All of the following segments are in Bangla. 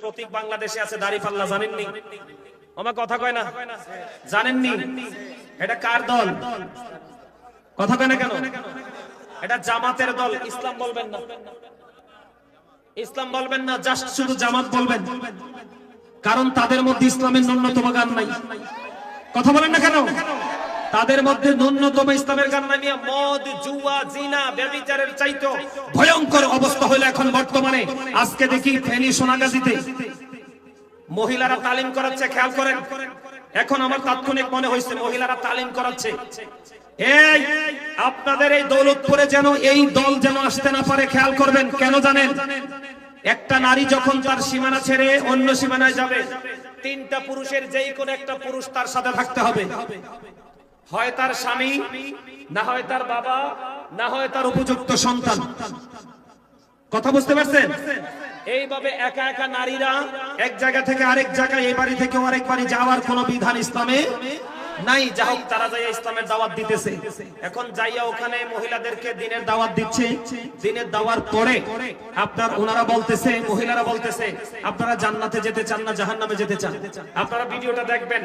প্রতীক বাংলাদেশে আছে দাঁড়িপাল্লা জানেননি? আমার কথা কয় না? জানেননি? এটা কার দল? কথা কয় না কেন? এটা জামাতের দল, ইসলাম বলবেন না। ইসলাম বলবেন না, জাস্ট শুধু জামাত বলবেন। কারণ তাদের মধ্যে ইসলামের ন্যূনতম গান নাই। কথা বলেন না কেন? তাদের মধ্যে ন্যূনতম ইসলামের নাই মদ, জুয়া, জিনা ব্যভিচারের চাইতো। ভয়ঙ্কর অবস্থা হলো এখন বর্তমানে। আজকে দেখি ফেনী সোনাগাজীতে মহিলারা তালিম করাচ্ছে, খেয়াল করেন। এখন আমার তাৎক্ষণিক মনে হয়েছে মহিলারা তালিম করাচ্ছে। এই, আপনাদের এই দৌলতপুরে যেন এই দল যেন আসতে না পারে, খেয়াল করবেন, কেন জানেন? একটা নারী যখন তার সীমানা ছেড়ে অন্য সীমানায় যাবে, তিনটা পুরুষের যেই কোন একটা পুরুষ তার সাথে থাকতে হবে। হয় তার স্বামী, না হয় তার বাবা, না হয় তার উপযুক্ত সন্তান। কথা বুঝতে পারছেন? এইভাবে একা একা নারীরা এক জায়গা থেকে আরেক জায়গায়, এই বাড়ি থেকে আরেক বাড়ি যাওয়ার কোন বিধান ইসলামে নাই, যা হোক তারা যাইয়া ইসলামের দাওয়াত দিতেছে। এখন যাইয়া ওখানে মহিলাদেরকে দিনের দাওয়াত দিচ্ছে। দিনের দাওয়ার পরে আপনার ওনারা বলতেছে, মহিলারা বলতেছে, আপনারা জান্নাতে যেতে চান না, জাহান্নামে যেতে চান। আপনারা ভিডিওটা দেখবেন।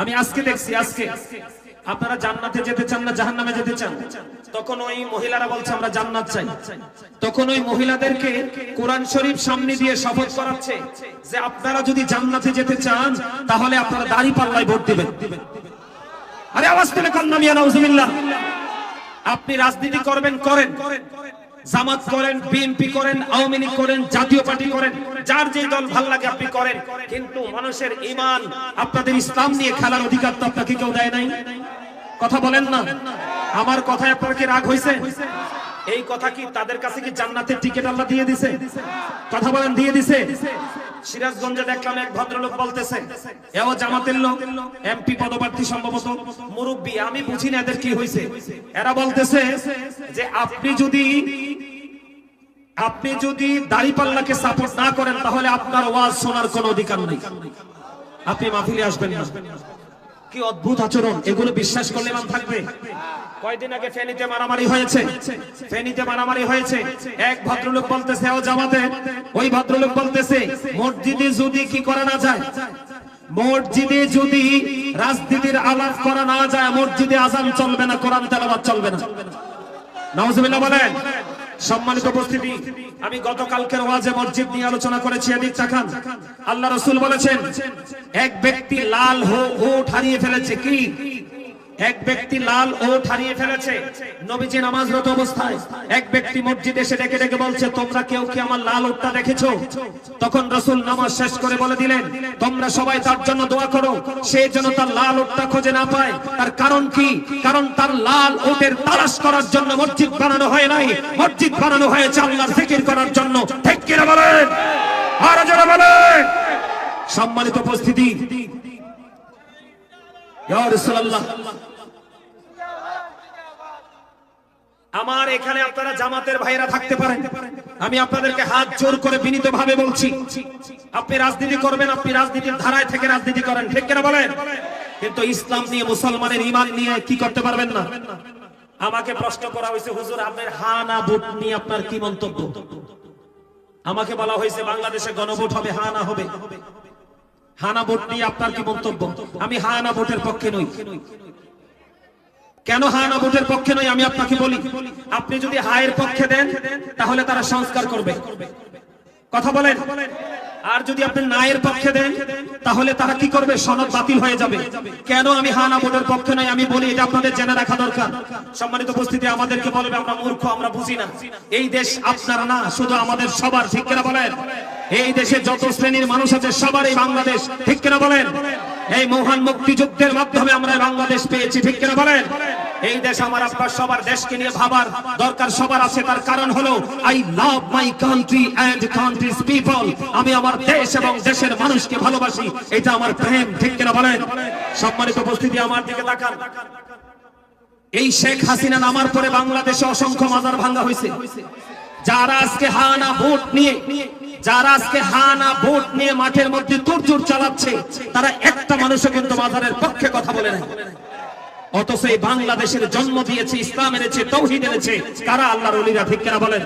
আমি আজকে দেখছি, আজকে। আপনারা জান্নাতে যেতে চান না, জাহান্নামে যেতে চান? তখন ওই মহিলারা বলছে, আমরা জান্নাত চাই। তখন ওই মহিলাদেরকে কোরআন শরীফ সামনে দিয়ে শপথ করাচ্ছে যে, আপনারা যদি জান্নাতে যেতে চান, তাহলে আপনারা দাড়ি পাল্লায় ভোট দিবেন। আরে আওয়াজ তুলে কন্যা মিয়া, নাউজুবিল্লাহ। আপনি রাজনীতি করবেন, করেন। জামাত করেন, বিএনপি করেন, আওয়ামী লীগ করেন, জাতীয় পার্টি করেন, যার যে দল ভালো লাগে আপনি করেন। কিন্তু মানুষের ইমান আপনাদের ইসলাম নিয়ে খেলার অধিকার তো আপনাকে কেউ দেয় নাই। কথা বলেন না। আমার কথায় আপনার কি রাগ হয়েছে এই কথা কি তাদের কাছে কি জান্নাতের টিকিট আল্লাহ দিয়ে দিছে? কথা বলেন, দিয়ে দিছে? সিরাজগঞ্জে দেখলাম এক ভদ্রলোক বলতেছে এও জামাতের লোক, এমপি পদপ্রার্থী সম্ভবত। মুরব্বী, আমি বুঝি না এদের কি হয়েছে এরা বলতেছে যে, আপনি যদি আপনি যদি দাড়িপাল্লাকে সাপোর্ট না করেন, তাহলে আপনার ওয়াজ শোনার কোনো অধিকার নেই। আপনি মাহফিলে আসবেন না। কি অদ্ভুত আচরণ, এগুলো বিশ্বাস করলে মান থাকবে। কয়দিন আগে ফেনীতে মারামারি হয়েছে। ফেনীতে মারামারি হয়েছে। এক ভদ্রলোক বলতেছে, ও জামাতে, ওই ভদ্রলোক বলতেছে, মসজিদে যদি কি করা না যায়, মসজিদে যদি রাজনীতির আলাপ করা না যায়, মসজিদে আজান চলবে না, কোরআন তেলাওয়াত চলবে না। বলেন। সম্মানিত উপস্থিতি, আমি গতকালকের ওয়াজে মসজিদ নিয়ে আলোচনা করেছি, এদিক তাকান। আল্লাহ রসুল বলেছেন, এক ব্যক্তি লাল হো- ওট হারিয়ে ফেলেছে কি? এক ব্যক্তি লাল ওট হারিয়ে ফেলেছে। নবীজি নামাজরত অবস্থায় এক ব্যক্তি মসজিদে এসে ডেকে ডেকে বলছে, তোমরা কেউ কি আমার লাল ওটটা দেখেছ? তখন রসুল নামাজ শেষ করে বলে দিলেন, তোমরা সবাই তার জন্য দোয়া করো। সে যেন তার লাল ওটটা খুঁজে না পায়। তার কারণ কি? কারণ তার লাল ওটের তালাশ করার জন্য মসজিদ বানানো হয় নাই। মসজিদ বানানো হয়েছে আল্লাহর জিকির করার জন্য। ঠিক কিনা বলেন? আর যারা বলেন। সম্মানিত উপস্থিতি আমার এখানে আপনারা জামাতের ভাইরা থাকতে পারেন। আমি আপনাদেরকে হাত জোর করে বিনীত ভাবে বলছি, আপনি রাজনীতি করবেন, আপনি রাজনীতির ধারায় থেকে রাজনীতি করেন, ঠিক কিনা বলেন? কিন্তু ইসলাম নিয়ে, মুসলমানের ইমান নিয়ে কি করতে পারবেন না? আমাকে প্রশ্ন করা হয়েছে, হুজুর, আপনার হানা ভোট নিয়ে আপনার কি মন্তব্য? আমাকে বলা হয়েছে, বাংলাদেশে গণভোট হবে, হা হানা হবে। হানা ভোট নিয়ে আপনার কি বক্তব্য আমি হানা ভোটের পক্ষে নই। কেন হায়না ভোটের পক্ষে নই আমি আপনাকে বলি? আপনি যদি হায়ের পক্ষে দেন, তাহলে তারা সংস্কার করবে। কথা বলেন? আর যদি আপনি নায়ের পক্ষে দেন, তাহলে তারা কি করবে? সনদ বাতিল হয়ে যাবে। কেন আমি হানা ভোটের পক্ষে নয় আমি বলি, এটা আপনাদের জেনে রাখা দরকার। সম্মানিত উপস্থিতি, আমাদেরকে বলবে, আমরা মূর্খ, আমরা বুঝি না। এই দেশ আপনার না, শুধু আমাদের সবার, ঠিক কিনা বলেন? এই দেশে যত শ্রেণির মানুষ আছে সবার এই বাংলাদেশ, ঠিক কিনা বলেন? এই মহান মুক্তিযুদ্ধের মাধ্যমে আমরা বাংলাদেশ পেয়েছি, ঠিক কিনা বলেন? এই দেশ আমার আপনার সবার দেশকে নিয়ে ভাবার দরকার, সবার আছে, তার কারণ হলো I love my country and country's people আমি আমার দেশ এবং দেশের মানুষকে ভালোবাসি, এটা আমার প্রেম, ঠিক কিনা বলেন? সম্মানিত উপস্থিতি, আমার দিকে তাকান। এই শেখ হাসিনা নামার পরে বাংলাদেশে অসংখ্য মাজার ভাঙ্গা হয়েছে। যারা আজকে হানা ভোট নিয়ে, যারা আজকে হানা ভোট নিয়ে মাঠের মধ্যে তুরতুর চালাচ্ছে, তারা একটা মানুষও কিন্তু মাজারের পক্ষে কথা বলে নাই। অথচ এই বাংলাদেশের জন্ম দিয়েছে, ইসলাম এনেছে, তৌহিদ এনেছে। কারা আল্লাহর অলিরা, ঠিক কেনা বলেন?